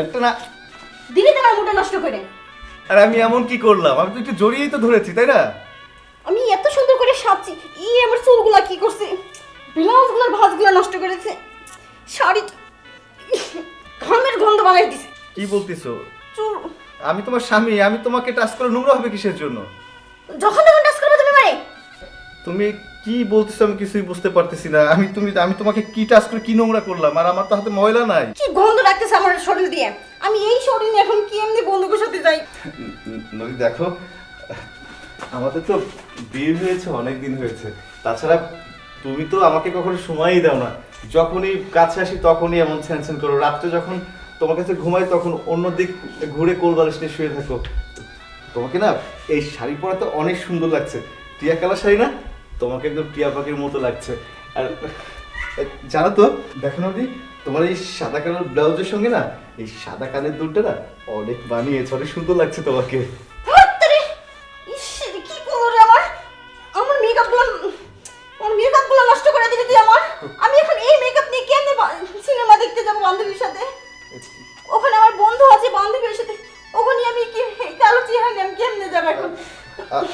একটা না দিলি তোমার মুডটা নষ্ট করে। আর আমি এমন কি করলাম? আমি তো একটু জড়িয়েই তো ধরেছি তাই না? আমি এত সুন্দর করে সাজছি। ই আমার চুলগুলা কি করছে? ব্লাউজগুলোর ভাঁজগুলো নষ্ট করেছে। শাড়ি ঘামের গন্ধ বানাই দিছে। কি বলতিছো? চুল আমি তোমার স্বামী আমি তোমাকে টাচ করে নোংরা হবে কিসের জন্য? যখন তখন ডাস করবে তুমি মানে তুমি কি বলতেছো আমি কিছুই বুঝতে পারতেছি না। আমি তুমি আমি তোমাকে কি টাচ করে কি নোংরা করলাম? আর আমার তো হাতে ময়লা নাই। কি গন্ধ রাখতেছে আমার শরীর দিয়ে? আমি এই শরীর নিয়ে এখন কি এমনি বন্ধুকের সাথে যাই? নদী দেখো আমাদের তো বিয়ে হয়েছে অনেক দিন হয়েছে। তাছাড়া তুমি তো আমাকে কখনো সময়ই দাও না। যখনই কাছে আসি তখনই এমন ছ্যান করো। রাত্রে যখন তোমার কাছে ঘুমাই তখন অন্য দিক ঘুরে কোল বালিশ নিয়ে শুয়ে থাকো। তোমাকে না এই শাড়ি পরা তো অনেক সুন্দর লাগছে। টিয়া কালার শাড়ি না? তোমাকে একদম টিয়া পাখির মতো লাগছে। আর, জানো তো, দেখো না তোমার এই সাদা কালার ব্লাউজের সঙ্গে না, এই সাদা কানের দুলটা না অনেক বানিয়েছে, অনেক সুন্দর লাগছে তোমাকে।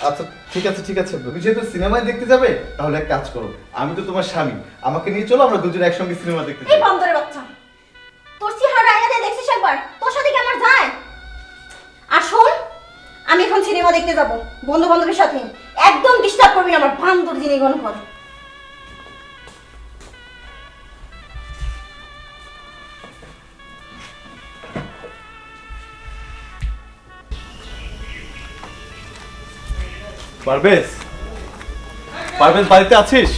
আচ্ছা ঠিক আছে ঠিক আছে তুমি যেহেতু সিনেমায় দেখতে যাবে তাহলে এক কাজ করো আমি তো তোমার স্বামী আমাকে নিয়ে চলো আমরা দুজন একসঙ্গে সিনেমা দেখতে এই যাই। বান্দরের বাচ্চা তোর চেহারা আয়না দিয়ে দেখছিস একবার তোর সাথে কি আমার যায়? আর শোন আমি এখন সিনেমা দেখতে যাব বন্ধু বান্ধবের সাথে একদম ডিস্টার্ব করবি না আমার বান্দর জিনিস গণপর পারভেজ? পারভেজ বাড়িতে আছিস?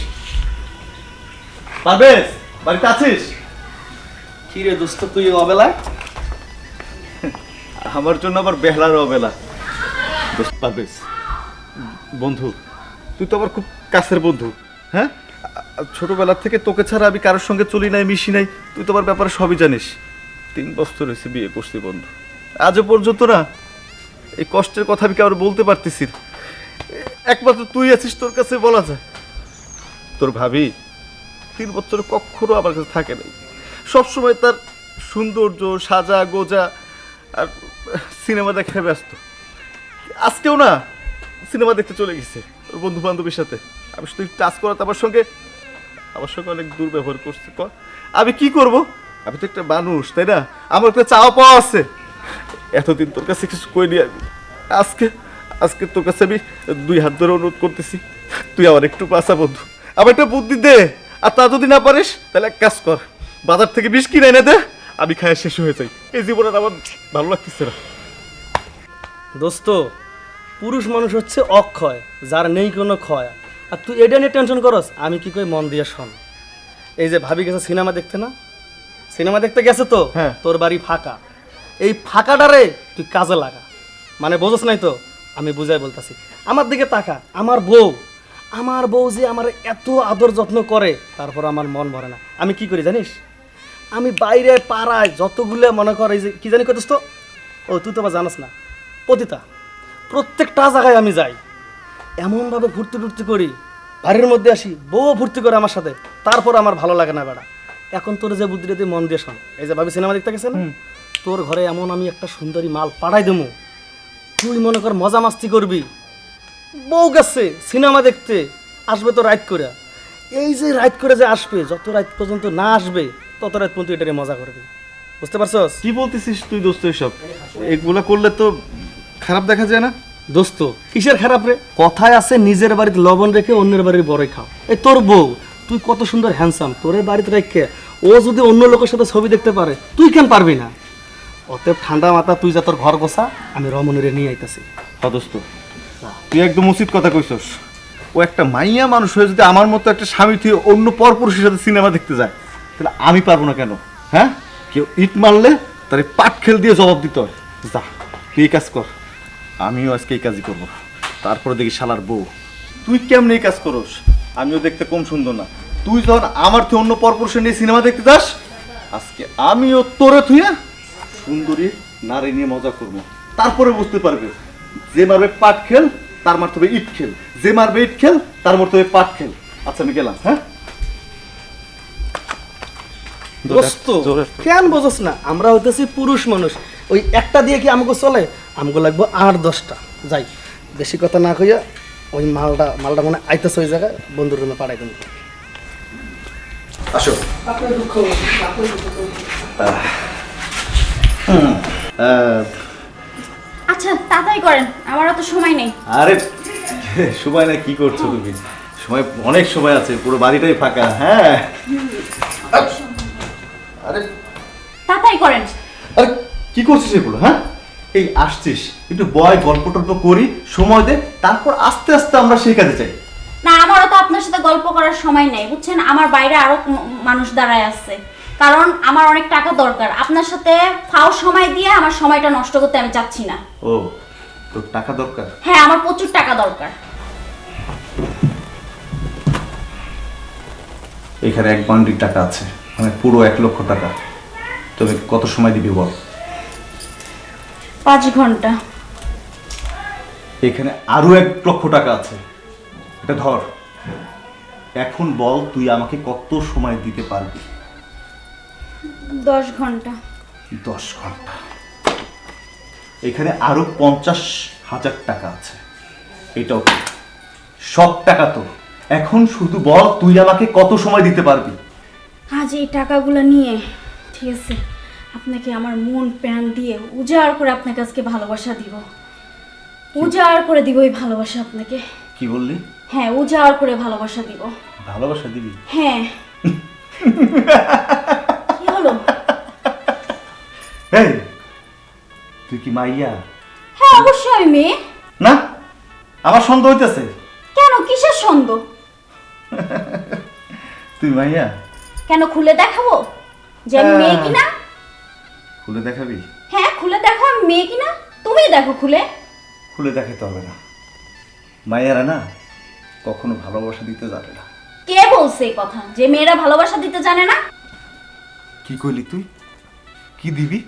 পারভেজ বাড়িতে আছিস? কি রে দোস্ত তুই অবেলা আমার জন্য আবার বেহলার অবেলা। দোস্ত বন্ধু তুই তো আমার খুব কাছের বন্ধু হ্যাঁ? ছোটবেলা থেকে তোকে ছাড়া আমি কারোর সঙ্গে চলি নাই মিশি নাই তুই তো আমার ব্যাপারে সবই জানিস। তিন বছর হয়েছে বিয়ে করছি বন্ধু। আজও পর্যন্ত না এই কষ্টের কথা আমি কারোর বলতে পারতেছি? না। একমাত্র তুই আছিস তোর কাছে বলা যায়। তোর ভাবি তিন বছর কখনো আমার কাছে থাকে নাই। সবসময় তার সৌন্দর্য, সাজা, গোজা আর সিনেমা দেখে ব্যস্ত। আজকেও না, সিনেমা দেখতে চলে গেছে ওর বন্ধু বান্ধবীর সাথে। আমি শুধু টাচ করাতে আমার সঙ্গে আমার সঙ্গে অনেক দুর্ব্যবহার করছে। ক, আমি কি করব? আমি তো একটা মানুষ, তাই না? আমার একটা চাওয়া পাওয়া আছে। এতদিন তোর কাছে কিছু কই নি আমি। আজকে আজকে তোর কাছে আমি দুই হাত ধরে অনুরোধ করতেছি। তুই আমার একটু পাশা বন্ধু। আমার একটা বুদ্ধি দে। আর তা যদি না পারিস তাহলে এক কাজ কর। বাজার থেকে বিষ কিনে এনে দে। আমি খায় শেষ হয়ে যাই। এই জীবনে আমার ভালো লাগতেছে না। দোস্ত পুরুষ মানুষ হচ্ছে অক্ষয় যার নেই কোনো ক্ষয়। আর তুই এটা নিয়ে টেনশন করস? আমি কি কই মন দিয়ে শোন। এই যে ভাবি গেছে সিনেমা দেখতে না? সিনেমা দেখতে গেছে তো? হ্যাঁ। তোর বাড়ি ফাঁকা। এই ফাঁকাটারে তুই কাজে লাগা। মানে বোঝস নাই তো? আমি বুঝাই বলতাছি। আমার দিকে তাকা আমার বউ। আমার বউ যে আমার এত আদর যত্ন করে তারপর আমার মন ভরে না। আমি কি করি জানিস? আমি বাইরে পাড়ায় যতগুলো মনে করে যে কি জানি কতস তো ও তুই তো আবার জানাস না। পতিতা প্রত্যেকটা জায়গায় আমি যাই। এমনভাবে ফুর্তি টুর্তি করি বাড়ির মধ্যে আসি বউ ফুর্তি করে আমার সাথে তারপর আমার ভালো লাগে না বেড়া। এখন তোর যে বুদ্ধিটা তুই মন দিয়ে শোন। এই যে ভাবি সিনেমা দেখতে গেছে না? তোর ঘরে এমন আমি একটা সুন্দরী মাল পাঠাই দেবো। তুই মনে কর মজা মাস্তি করবি। বউ গেছে সিনেমা দেখতে আসবে তো রাইট করে এই যে রাইট করে যে আসবে যত রাত পর্যন্ত না আসবে তত রাত পর্যন্ত এটারে মজা করবি। বুঝতে পারছস? কি বলতেছিস তুই দোস্ত এসব? এগুলা করলে তো খারাপ দেখা যায় না? দোস্ত কিসের খারাপ রে? কথায় আছে নিজের বাড়িতে লবণ রেখে অন্যের বাড়ির বড়ই খাও। এই তোর বউ তুই কত সুন্দর হ্যান্ডসাম তোরে বাড়িতে রেখে ও যদি অন্য লোকের সাথে ছবি দেখতে পারে তুই কেন পারবি না? অতএব ঠান্ডা মাথা তুই যা তোর ঘর গোসা আমি রমণীরে নিয়ে আইতাছি। হ্যাঁ দোস্ত। তুই একদম উচিত কথা কইছস। ও একটা মাইয়া মানুষ হয়ে যদি আমার মতো একটা স্বামী তুই অন্য পরপুরুষের সাথে সিনেমা দেখতে যায় তাহলে আমি পারব না কেন? হ্যাঁ? কেউ ইট মারলে তার পাট খেল দিয়ে জবাব দিতে হয়। যা তুই এই কাজ কর। আমিও আজকে এই কাজই করব। তারপরে দেখি শালার বউ। তুই কেমন এই কাজ করস? আমিও দেখতে কম সুন্দর না। তুই যখন আমার তুই অন্য পরপুরুষের নিয়ে সিনেমা দেখতে যাস আজকে আমিও তোরে থুইয়া সুন্দরী নারী নিয়ে মজা করব। তারপরে বুঝতে পারবে যে মারবে পাট খেল তার মারতে হবে ইট খেল। যে মারবে ইট খেল তার মারতে হবে পাট খেল। আচ্ছা আমি গেলাম হ্যাঁ? দোস্ত কেন বোঝস না? আমরা হইতেছি পুরুষ মানুষ। ওই একটা দিয়ে কি আমাকে চলে? আমাকে লাগবো আট দশটা। যাই বেশি কথা না কইয়া ওই মালটা মালটা মানে আইতেছে ওই জায়গায় বন্ধুর রুমে পাঠাই দেবো। আসো। আচ্ছা তাড়াতাড়ি করেন আমার অত সময় নেই। আরে সময় না কি করছ তুমি? সময় অনেক সময় আছে পুরো বাড়িটাই ফাঁকা হ্যাঁ? আরে। তাড়াতাড়ি করেন। আরে কি করছিস এগুলো হ্যাঁ? এই আসছিস একটু বয় গল্প টল্প করি সময় দে তারপর আস্তে আস্তে আমরা সেই কাজে চাই না আমারও তো আপনার সাথে গল্প করার সময় নেই বুঝছেন? আমার বাইরে আরও মানুষ দাঁড়ায় আছে। কারণ আমার অনেক টাকা দরকার। আপনার সাথে ফাও সময় দিয়ে আমার সময়টা নষ্ট করতে আমি চাচ্ছি না। ও তোর টাকা দরকার? হ্যাঁ আমার প্রচুর টাকা দরকার। এখানে এক বান্ডিল টাকা আছে মানে পুরো এক লক্ষ টাকা। তবে কত সময় দিবি বল? পাঁচ ঘণ্টা। এখানে আরও এক লক্ষ টাকা আছে। এটা ধর এখন বল তুই আমাকে কত সময় দিতে পারবি? দশ ঘণ্টা। দশ ঘণ্টা। এখানে আরও পঞ্চাশ হাজার টাকা আছে। এটাও সব টাকা তো। এখন শুধু বল তুই আমাকে কত সময় দিতে পারবি? আজ এই টাকাগুলো নিয়ে ঠিক আছে আপনাকে আমার মন প্যান দিয়ে উজাড় করে আপনাকে আজকে ভালোবাসা দিব। উজাড় করে দিব এই ভালোবাসা আপনাকে। কি বললি? হ্যাঁ উজাড় করে ভালোবাসা দিব। ভালোবাসা দিবি? হ্যাঁ কি হলো এই তুই কি মাইয়া? হ্যাঁ অবশ্যই আমি। মেয়ে না? আমার সন্দেহ হইতেছে। কেন? কিসের সন্দেহ? তুই মাইয়া? কেন খুলে দেখাবো? যে আমি মেয়ে কিনা? খুলে দেখাবি? হ্যাঁ খুলে দেখো আমি মেয়ে কিনা? তুমি দেখো খুলে। খুলে দেখাতে হবে না। মাইয়ারা না কখনো ভালোবাসা দিতে যাবে না। কে বলছে এই কথা? যে মেয়েরা ভালোবাসা দিতে জানে না? কি কইলি তুই? কি দিবি?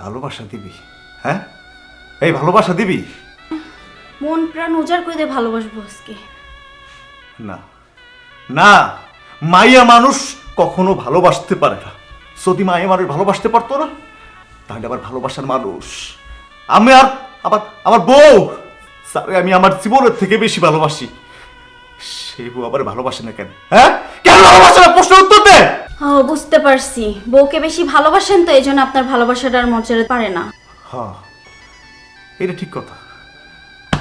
ভালোবাসা দিবি হ্যাঁ? এই ভালোবাসা দিবি? মন প্রাণ উজাড় করে দিয়ে ভালোবাসবো আজকে। না না মাইয়া মানুষ কখনো ভালোবাসতে পারে না। যদি মাইয়া মানুষ ভালোবাসতে পারতো না তাহলে আবার ভালোবাসার মানুষ। আমি আর আবার আমার বউ স্যার আমি আমার জীবনের থেকে বেশি ভালোবাসি। সেই বউ আবার ভালোবাসে না কেন? হ্যাঁ? কেন ভালোবাসে না? প্রশ্ন উত্তর দে! ও বুঝতে পারছি। বউকে বেশি ভালোবাসেন তো এই জন্য আপনার ভালোবাসাটার মর্যাদা পারে না। হ্যাঁ এটা ঠিক কথা।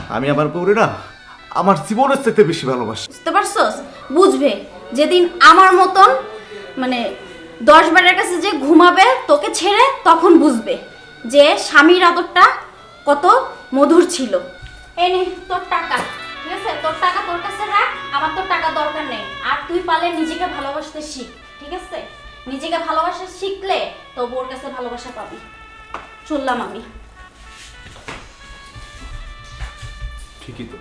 আমি আমার বউরে না আমার জীবনের থেকে বেশি ভালোবাসি। বুঝতে পারছস? বুঝবে। যেদিন আমার মতন মানে দশ বারের কাছে যে ঘুমাবে তোকে ছেড়ে তখন বুঝবে যে স্বামীর আদরটা কত মধুর ছিল। এই নে তোর টাকা। আছে? তোর টাকা তোর কাছে রাখ, আমার তোর টাকা দরকার নেই। আর তুই পারলে নিজেকে ভালোবাসতে শিখ, ঠিক আছে? নিজেকে ভালোবাসা শিখলে তো কাছে ভালোবাসা পাবি। চললাম আমি। ঠিকই তো।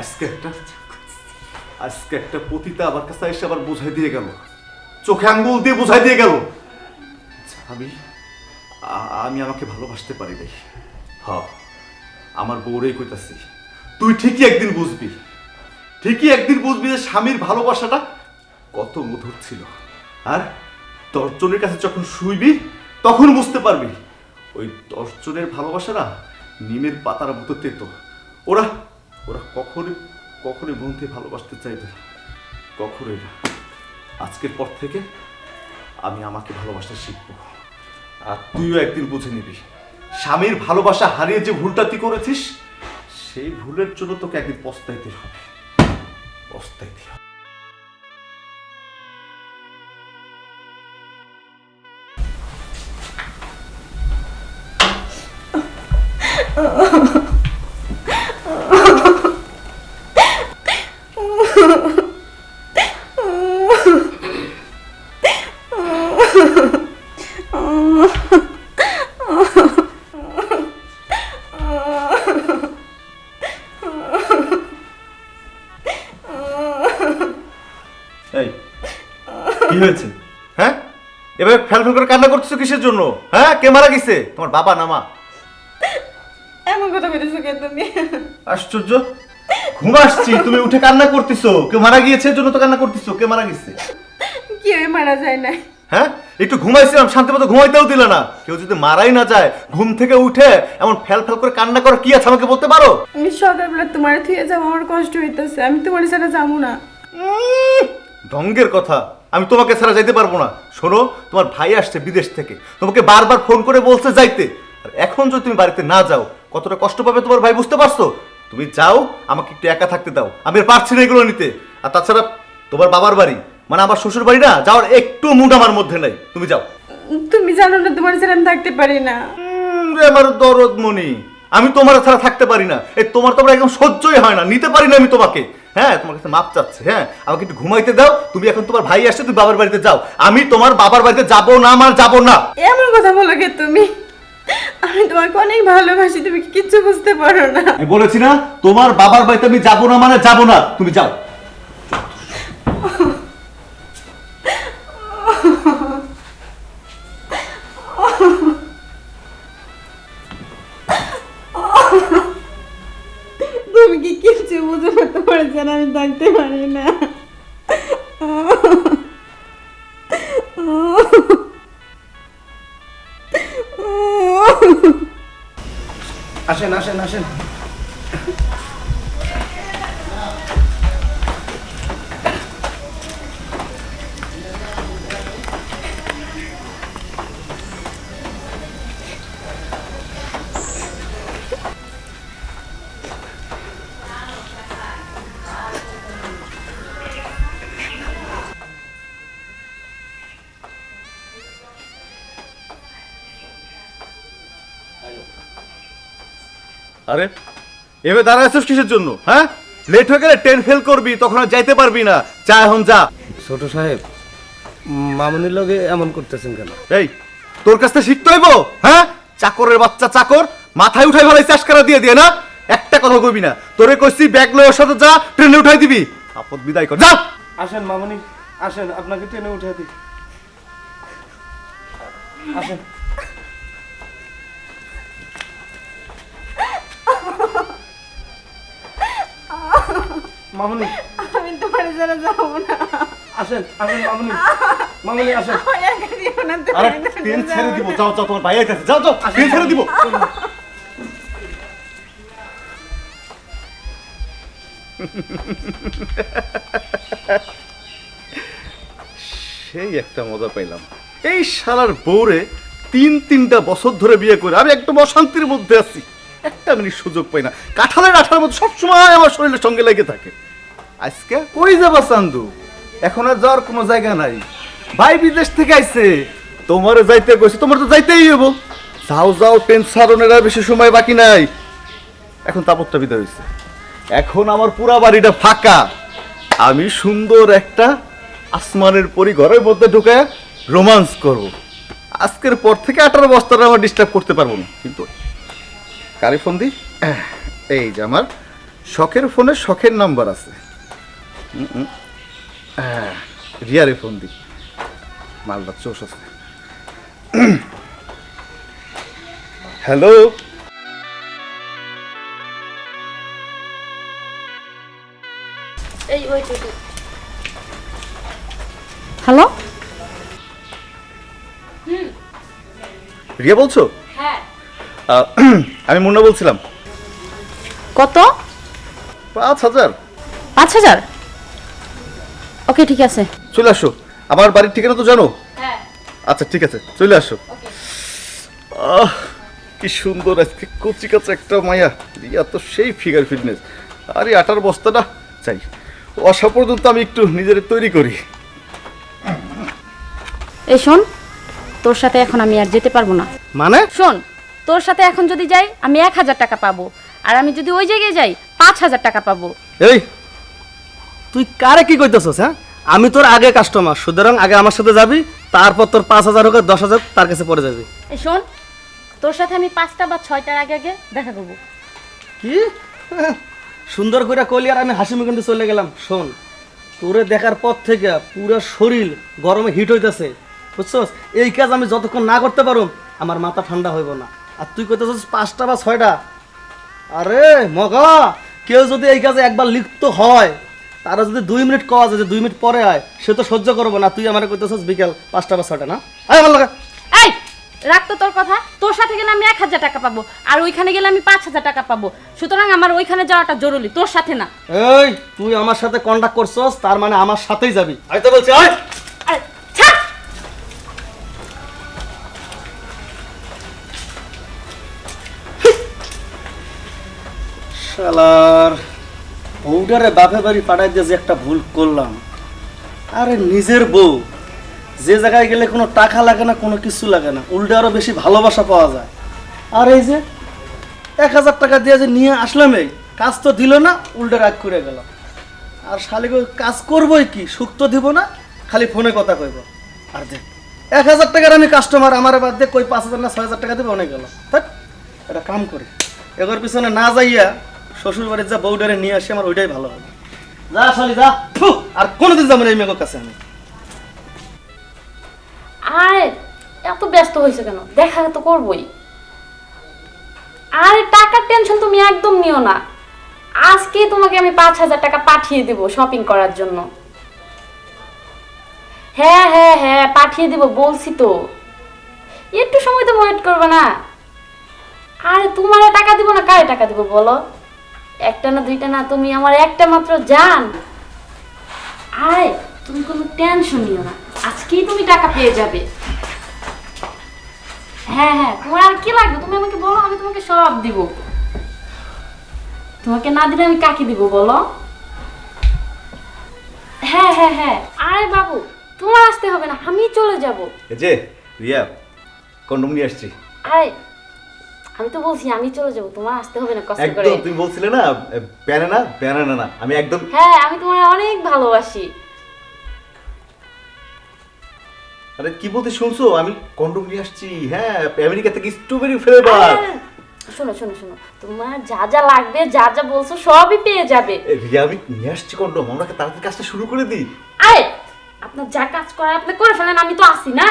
আজকে একটা আজকে একটা পতিতা আমার কাছে এসে আবার বুঝাই দিয়ে গেল। চোখে আঙ্গুল দিয়ে বুঝাই দিয়ে গেল। আমি আমি আমাকে ভালোবাসতে পারি নাই। হ আমার বউরেই কইতাছি তুই ঠিকই একদিন বুঝবি, ঠিকই একদিন বুঝবি যে স্বামীর ভালোবাসাটা কত মধুর ছিল। আর দশজনের কাছে যখন শুইবি, তখন বুঝতে পারবি, ওই দশজনের ভালোবাসা না নিমের পাতার মতো তেতো। ওরা ওরা কখনই কখনই থেকে ভালোবাসতে চাইবে কখনোই না। আজকের পর থেকে আমি আমাকে ভালোবাসতে শিখব। আর তুইও একদিন বুঝে নিবি, স্বামীর ভালোবাসা হারিয়ে যে ভুলটা তুই করেছিস সেই ভুলের জন্য তোকে একদিন পস্তাইতে হবে। পস্তাইতে হবে। হয়েছে? হ্যাঁ? এভাবে করে কান্না করতেছো কিসের জন্য? হ্যাঁ? কে মারা গেছে? তোমার বাবা না মা? এমন কথা কইতেছো কেন তুমি? আশ্চর্য। ঘুম আসছি তুমি উঠে কান্না করতেছো। কেউ মারা গিয়েছে এর জন্য তো কান্না করতেছো? কে মারা গেছে? মারা যায় না হ্যাঁ? একটু ঘুমাইছিলাম শান্তি মতো ঘুমাইতেও দিল না। কেউ যদি মারাই না যায় ঘুম থেকে উঠে এমন ফেল ফেল করে কান্না করা কি আছে আমাকে বলতে পারো? আমি সকালবেলা তোমার থুয়ে যাব আমার কষ্ট হইতেছে। আমি তোমার সাথে যাব না। ঢঙ্গের কথা। আমি তোমাকে ছাড়া যাইতে পারব না। শোনো তোমার ভাই আসছে বিদেশ থেকে। তোমাকে বারবার ফোন করে বলছে যাইতে। আর এখন যদি তুমি বাড়িতে না যাও কতটা কষ্ট পাবে তোমার ভাই বুঝতে পারছ? তুমি যাও আমাকে একটু একা থাকতে দাও। আমি আর পারছি না এগুলো নিতে। আর তাছাড়া তোমার বাবার বাড়ি মানে আমার শ্বশুর বাড়ি না যাওয়ার একটু মুড আমার মধ্যে নেই। তুমি যাও। তুমি জানো না তোমার আমি থাকতে পারি না। রে আমার দরদ মনি। আমি তোমার ছাড়া থাকতে পারি না। এই তোমার তোমার একদম সহ্যই হয় না। নিতে পারি না আমি তোমাকে। হ্যাঁ তোমার কাছে মাপ চাচ্ছে। হ্যাঁ আমাকে একটু ঘুমাইতে দাও। তুমি এখন তোমার ভাই আসছে তুমি বাবার বাড়িতে যাও। আমি তোমার বাবার বাড়িতে যাব না আমার যাব না। এমন কথা বলো কে তুমি? আমি তোমাকে অনেক ভালোবাসি তুমি কিচ্ছু বুঝতে পারো না। আমি বলেছি না তোমার বাবার বাড়িতে আমি যাব না মানে যাব না। তুমি যাও। ছাড়া আমি থাকতে পারি না। আসেন আসেন আসেন। এভাবে দাঁড়ায় আছিস কিসের জন্য হ্যাঁ? লেট হয়ে গেলে ট্রেন ফেল করবি তখন আর যাইতে পারবি না। যা এখন যা। ছোট সাহেব মামুনির লগে এমন করতেছেন কেন? এই তোর কাছ থেকে শিখতে হইব হ্যাঁ? চাকরের বাচ্চা চাকর মাথায় উঠাই ভালো চাষ করা দিয়ে দিয়ে না? একটা কথা কইবি না। তোরে কইছি ব্যাগ লয়ে ওর সাথে যা ট্রেনে উঠাই দিবি। আপদ বিদায় কর। যা! আসেন মামুনি আসেন আপনাকে ট্রেনে উঠাই দিই। আসেন। মামুনি। আমি তোমার যাব না। আসেন আসেন মামুনি। মামুনি আসেন। আরে ছেড়ে দিব। যাও যাও তোমার ভাই আইতাছে। যাও যাও ছেড়ে দিব। সেই একটা মজা পাইলাম। এই শালার বউরে তিন তিনটা বছর ধরে বিয়ে করে আমি একদম অশান্তির মধ্যে আছি। একটা মিনিট সুযোগ পাই না। কাঁঠালের আঠার মধ্যে সবসময় আমার শরীরের সঙ্গে লেগে থাকে। আজকে কই যাবা চান্দু? এখন আর যাওয়ার কোনো জায়গা নাই। ভাই বিদেশ থেকে আইছে। তোমার যাইতে কইছে, তোমার তো যাইতেই হব যাও যাও ট্রেন সারণের আর বেশি সময় বাকি নাই। এখন তাপত্তা বিদায় হয়েছে এখন আমার পুরা বাড়িটা ফাঁকা। আমি সুন্দর একটা আসমানের পরি ঘরের মধ্যে ঢুকে রোমান্স করব। আজকের পর থেকে আঠারো বস্তাটা আমার ডিস্টার্ব করতে পারব না। কিন্তু কারে ফোন দি আহ, এই যে আমার শখের ফোনে শখের নাম্বার আছে। রিয়ারে ফোন দি মালদা চোষ আছে। হ্যালো। হ্যালো? রিয়া বলছো? হ্যাঁ। আমি মুন্না বলছিলাম। কত? পাঁচ হাজার। পাঁচ হাজার? ওকে ঠিক আছে। চলে আসো। আমার বাড়ির ঠিকানা তো জানো? হ্যাঁ। আচ্ছা ঠিক আছে চলে আসো। আহ কি সুন্দর আজকে কচি কাছে একটা মায়া। রিয়া তো সেই ফিগার ফিটনেস আরে আটার বস্তাটা চাই। আসা পর্যন্ত আমি একটু নিজের তৈরি করি। এই শোন তোর সাথে এখন আমি আর যেতে পারব না। মানে? শোন তোর সাথে এখন যদি যাই আমি এক হাজার টাকা পাবো। আর আমি যদি ওই জায়গায় যাই পাঁচ হাজার টাকা পাবো। এই তুই কারে কি কইতেছস হ্যাঁ? আমি তোর আগে কাস্টমার সুতরাং আগে আমার সাথে যাবি তারপর তোর পাঁচ হাজার হোক আর দশ হাজার তার কাছে পড়ে যাবি। এই শোন তোর সাথে আমি পাঁচটা বা ছয়টার আগে আগে দেখা করব। কি? সুন্দর করে কইলি আর আমি হাসি মুখে চলে গেলাম। শোন তোরে দেখার পর থেকে পুরো শরীর গরমে হিট হইতেছে বুঝছস? এই কাজ আমি যতক্ষণ না করতে পারো আমার মাথা ঠান্ডা হইব না। আর তুই কইতেছস পাঁচটা বা ছয়টা? আরে মগা কেউ যদি এই কাজে একবার লিপ্ত হয় তারা যদি দুই মিনিট কওয়া যায় যে দুই মিনিট পরে আয় সে তো সহ্য করব না। তুই আমার কইতেছিস বিকেল পাঁচটা বা ছয়টা না? আয় আমার লাগা। এই রাখ তো তোর কথা। তোর সাথে গেলে আমি এক হাজার টাকা পাবো আর ওইখানে গেলে আমি পাঁচ হাজার টাকা পাবো। সুতরাং আমার ওইখানে যাওয়াটা জরুরি তোর সাথে না। এই তুই আমার সাথে কন্ট্যাক্ট করছস তার মানে আমার সাথেই যাবি। আয় তো বলছি আয়। শালার। বউটারে বাপে বাড়ি পাঠাই দিয়ে যে একটা ভুল করলাম। আরে নিজের বউ। যে জায়গায় গেলে কোনো টাকা লাগে না, কোনো কিছু লাগে না। উল্টে আরও বেশি ভালোবাসা পাওয়া যায়। আর এই যে এক হাজার টাকা দিয়ে যে নিয়ে আসলাম এই, কাজ তো দিল না, উল্টে রাগ করে গেল। আর শালিকে কাজ করবোই কি? সুখ তো দিব না, খালি ফোনে কথা কইব। আর দেখ, এক হাজার টাকার আমি কাস্টমার আমার বাদ দিয়ে কই পাঁচ হাজার না ছয় হাজার টাকা দেবে, অনেক গেল। এটা কাম করি। এগোর পিছনে না যাইয়া শ্বশুর বাড়ির যা বউডারে নিয়ে আসি আমার ওইটাই ভালো হবে। যা শালি যা। আর কোনোদিন যাব না এই মেয়ের কাছে আমি। আরে এত ব্যস্ত হয়েছে কেন? দেখা তো করবই। আরে টাকার টেনশন তুমি একদম নিও না। আজকে তোমাকে আমি পাঁচ হাজার টাকা পাঠিয়ে দেবো শপিং করার জন্য। হ্যাঁ হ্যাঁ হ্যাঁ পাঠিয়ে দেবো বলছি তো। একটু সময় তো ওয়েট করবে না। আরে তোমার টাকা দিব না কারে টাকা দিব বলো? একটা না দুইটা না তুমি আমার একটা মাত্র জান। আয় তুমি কোনো টেনশন নিও না। আজকেই তুমি টাকা পেয়ে যাবে। হ্যাঁ হ্যাঁ তোমার আর কি লাগবে? তুমি আমাকে বলো আমি তোমাকে সব দিব। তোমাকে না দিলে আমি কাকে দিব বলো? হ্যাঁ হ্যাঁ হ্যাঁ। আরে বাবু তোমার আসতে হবে না আমি চলে যাব। এই যে রিয়া কন্ডম নিয়ে আসছি। আরে আমি তো বলছি আমি চলে যাব তোমার আসতে হবে না কষ্ট করে। একদম তুমি বলছিলে না প্যানে না প্যানে না আমি একদম হ্যাঁ আমি তোমার অনেক ভালোবাসি। আরে কি বলতে শুনছো? আমি কন্ডম নিয়ে আসছি হ্যাঁ আমেরিকা থেকে স্ট্রবেরি ফ্লেভার শোনো শোনো শোনো তোমার যা যা লাগবে যা যা বলছো সবই পেয়ে যাবে। রিয়া আমি নিয়ে আসছি কন্ডম আমরা তাড়াতাড়ি কাজটা শুরু করে দিই? আরে আপনার যা কাজ করার আপনি করে ফেলেন আমি তো আসি না?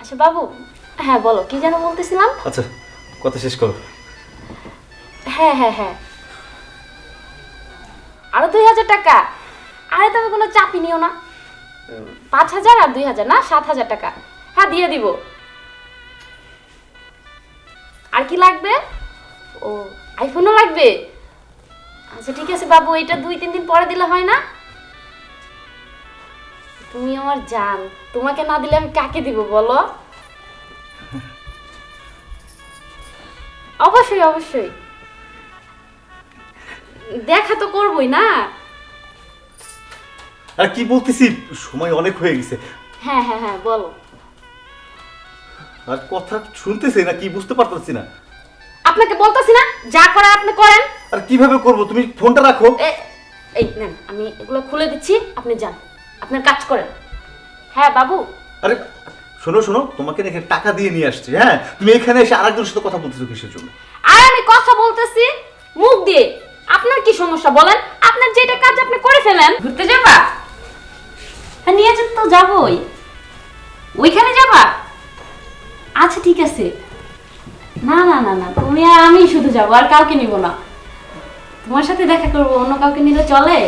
আচ্ছা বাবু হ্যাঁ বলো কি যেন বলতেছিলাম? আচ্ছা কথা শেষ করো। হ্যাঁ হ্যাঁ হ্যাঁ। আরও দুই হাজার টাকা। আরে তুমি কোনো চাপই নিও না। পাঁচ হাজার আর দুই হাজার না, সাত হাজার টাকা। হ্যাঁ দিয়ে দিব। আর কি লাগবে? ও আইফোনও লাগবে? আচ্ছা ঠিক আছে বাবু, এটা দুই, তিন দিন পরে দিলে হয় না? তুমি আমার জান, তোমাকে না দিলে আমি কাকে দিব বলো? অবশ্যই অবশ্যই। দেখা তো করবই না। আর কি বলতেছি? সময় অনেক হয়ে গেছে। হ্যাঁ হ্যাঁ হ্যাঁ বলো। আর কথা শুনতেছে না কি বুঝতে পারতেছি না। আপনাকে বলতেছি না যা করার আপনি করেন। আর কীভাবে করব? তুমি ফোনটা রাখো। এই নেন আমি এগুলো খুলে দিচ্ছি আপনি যান। আপনার কাজ করেন। হ্যাঁ বাবু। আরে শোনো শোনো, তোমাকে এখানে টাকা দিয়ে নিয়ে আসছি হ্যাঁ? তুমি এখানে এসে আরেকজনের সাথে কথা বলতেছো কিসের জন্য? আর আমি কথা বলতেছি মুখ দিয়ে। আপনার কি সমস্যা বলেন? আপনার যেটা কাজ আপনি করে ফেলেন। ঘুরতে যাবা? হ্যাঁ নিয়ে যেতে তো যাবই। ওইখানে যাবা? আচ্ছা ঠিক আছে। না না না না, তুমি আর আমি শুধু যাব, আর কাউকে নিব না। তোমার সাথে দেখা করব, অন্য কাউকে নিলে চলে?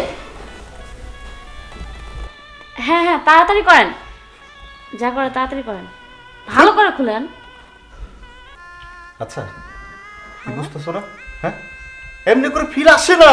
হ্যাঁ হ্যাঁ তাড়াতাড়ি করেন। যা করে তাড়াতাড়ি করেন। ভালো করে খুলেন। আচ্ছা কি বুঝতেছো না? হ্যাঁ? এমনি করে ফিল আসে না।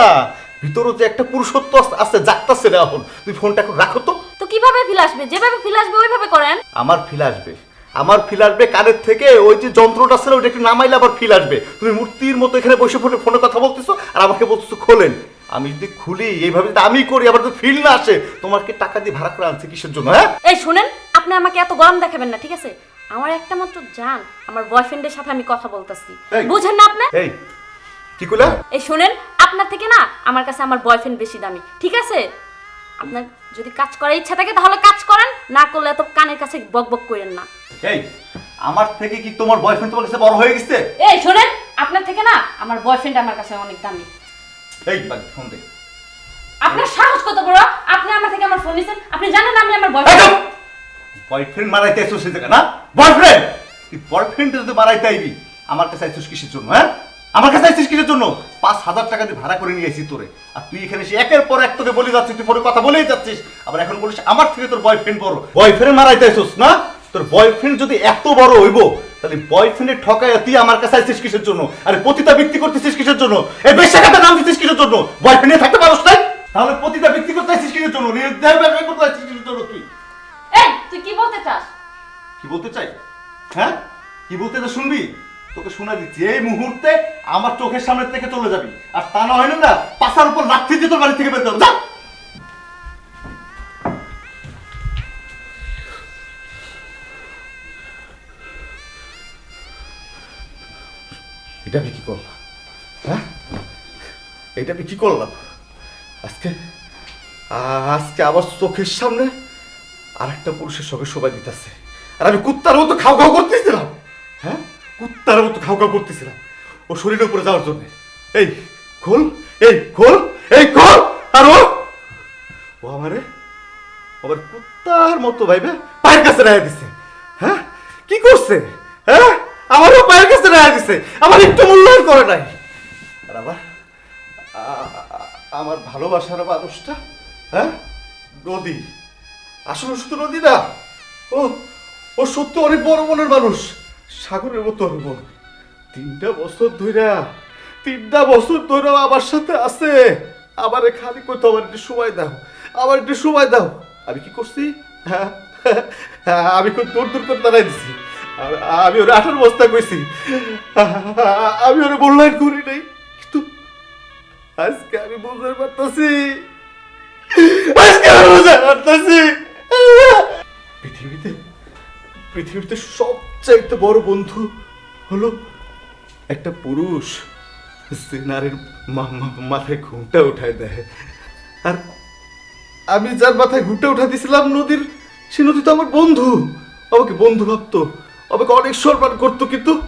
ভিতরে যে একটা পুরুষত্ব আছে জাগতাছে না এখন। তুমি ফোনটা এখন রাখো তো। তো কীভাবে ফিল আসবে? যেভাবে ফিল আসবে ওইভাবে করেন। আমার ফিল আসবে। আমার ফিল আসবে কানের থেকে ওই যে যন্ত্রটা ছিল ওইটা একটু নামাইলে আবার ফিল আসবে। তুমি মূর্তির মতো এখানে বসে ফোনে ফোনে কথা বলতেছো আর আমাকে বলতেছো খোলেন। আমি যদি খুলি এইভাবে যদি আমি করি আবার যদি ফিল না আসে তোমার কি টাকা দিয়ে ভাড়া করে আনছে কিসের জন্য হ্যাঁ? এই শুনেন আপনি আমাকে এত গরম দেখাবেন না ঠিক আছে? আমার একটা মাত্র জান আমার বয়ফ্রেন্ডের সাথে আমি কথা বলতেছি। এই। বুঝেন না আপনি? এই কি কইলা? এই শুনেন আপনার থেকে না আমার কাছে আমার বয়ফ্রেন্ড বেশি দামি ঠিক আছে? আপনার যদি কাজ করার ইচ্ছা থাকে তাহলে কাজ করেন না করলে এত কানের কাছে বক বক করেন না। এই আমার থেকে কি তোমার বয়ফ্রেন্ড তোমার কাছে বড় হয়ে গেছে? এই শুনেন আপনার থেকে না আমার বয়ফ্রেন্ড আমার কাছে অনেক দামি। এই বাড়ি ফোন দে। আপনার সাহস কত বড়? আপনি আমার থেকে আমার ফোন নিছেন আপনি জানেন না আমি আমার বয়ফ্রেন্ড বয়ফ্রেন্ড মারাইতে আইসো সে জায়গা না? বয়ফ্রেন্ড তুই বয়ফ্রেন্ড যদি মারাইতে আইবি, আমার কাছে আইসোস কিসের জন্য হ্যাঁ? আমার কাছে আসছিস কিসের জন্য? পাঁচ হাজার টাকা দিয়ে ভাড়া করে নিয়ে এসেছি তোরে। আর তুই এখানে এসে একের পর এক তোকে বলে যাচ্ছিস, তুই ফোনে কথা বলেই যাচ্ছিস। আবার এখন বলিস, আমার থেকে তোর বয়ফ্রেন্ড বড়। বয়ফ্রেন্ড মারাইতে আসছিস না? তোর বয়ফ্রেন্ড যদি এত বড় হইব, তাহলে বয়ফ্রেন্ডের ঠকায় তুই আমার কাছে আসছিস কিসের জন্য? আরে পতিতা বিক্রি করতেছিস কিসের জন্য? এই বেশাখাতে নাম দিচ্ছিস কিসের জন্য? বয়ফ্রেন্ড থাকতে পারোস নাই? তাহলে পতিতা বিক্রি করতে আসছিস কিসের জন্য? নির্দেহ ব্যবসা করতে আসছিস কিসের জন্য তুই? এই তুই কি বলতে চাস? কি বলতে চাই? হ্যাঁ? কি বলতে চাই শুনবি? তোকে শোনা দিচ্ছি এই মুহূর্তে আমার চোখের সামনে থেকে চলে যাবি। আর তা না হইলে না পাশার উপর লাথি দিয়ে তোর বাড়ি থেকে বের করব যা! এটা আমি কি করলাম? হ্যাঁ? এটা আমি কি করলাম? আজকে আজকে আবার চোখের সামনে আর একটা পুরুষের সঙ্গে শোভা দিতেছে। আর আমি কুত্তার মতো খাও খাও করতেছিলাম। হ্যাঁ? কুত্তার মতো খাও খাও করতেছিলাম। ও শরীরের উপরে যাওয়ার জন্য। এই, খোল এই খোল এই, খোল! আর ও? ও আমারে আবার কুত্তার মতো ভাইবে পায়ের কাছে রায় দিছে। হ্যাঁ? কি করছে? হ্যাঁ? আমারও পায়ের কাছে রায় দিছে। আমার একটু মূল্যায়ন করে নাই। আর আবার আমার ভালোবাসার মানুষটা হ্যাঁ? নদী। আসলে শুধু নদী না ও ও সত্য অনেক বড় মনের মানুষ সাগরের মতো মন তিনটা বছর ধইরা তিনটা বছর ধরে আমার সাথে আছে। আমার খালি করতে আমার একটু সময় দাও আমার একটু সময় দাও। আমি কি করছি? হ্যাঁ হ্যাঁ, আমি খুব দূর দূর করে দাঁড়াই দিছি। আমি ওর আঠারো বস্তা কইছি। আমি ওরে মূল্যায়ন করি নাই কিন্তু আজকে আমি বুঝতে পারতাছি আজকে আমি বুঝতে পারতাছি। পৃথিবীতে পৃথিবীতে সবচাইতে বড় বন্ধু হলো একটা পুরুষ। যে নারীর মা- মা- মাথায় ঘুমটা উঠায় দেয়। আর আমি যার মাথায় ঘুমটা উঠা দিয়েছিলাম নদীর, সে নদী তো আমার বন্ধু। আমাকে বন্ধু ভাবতো, আমাকে অনেক সম্মান করতো, কিন্তু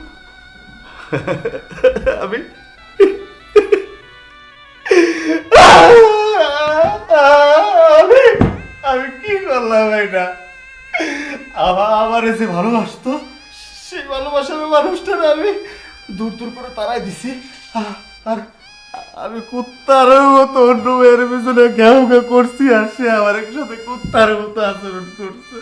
আমি করলাম না আমার যে ভালোবাসতো সেই ভালোবাসার মানুষটার আমি দূর দূর করে তারাই দিছি। আর আমি কুত্তার মতো অন্য মেয়ের পিছনে ঘেউ ঘেউ করছি আর সে আমার একসাথে কুত্তার মতো আচরণ করছে।